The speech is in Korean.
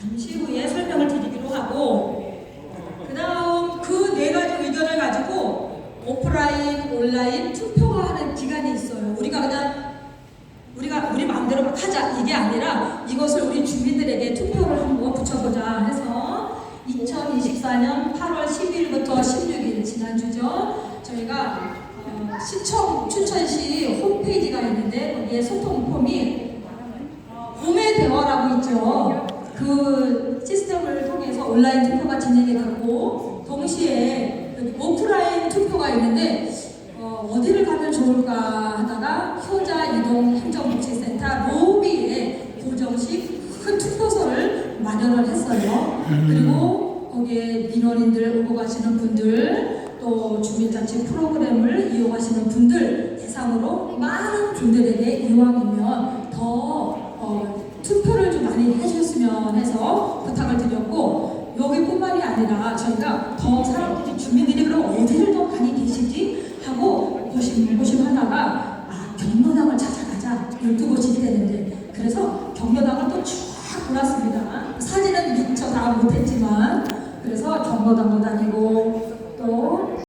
잠시 후에 설명을 드리기로 하고 그 다음 그 네 가지 의견을 가지고 오프라인, 온라인 투표가 하는 기간이 있어요. 우리가 그냥 우리가 우리 마음대로 막 하자 이게 아니라 이것을 우리 주민들에게 투표를 한번 붙여보자 해서 2024년 8월 10일부터 16일 지난주죠. 저희가 어, 시청 춘천시 홈페이지가 있는데 거기에 소통 폼이 봄의 대화라고 있죠. 온라인 투표가 진행이 되고 동시에 여기 오프라인 투표가 있는데 어, 어디를 가면 좋을까 하다가 효자 이동 행정복지센터 로비에 고정식 큰 투표소를 마련을 했어요. 그리고 거기에 민원인들 오고 가시는 분들 또 주민자치 프로그램을 이용하시는 분들 대상으로 많은 분들에게 이왕이면 더 어, 투표를 좀 많이 해주셨으면 해서 부탁을 드렸고 여기뿐만이 아니라 저희가 더 사람들이 주민들이 그럼 어디를 더 많이 계시지? 하고 고심 고심하다가 아 경로당을 찾아가자. 12곳이 되는데. 그래서 경로당을 또쫙 돌았습니다. 사진은 미처 다 못했지만 그래서 경로당도 다니고 또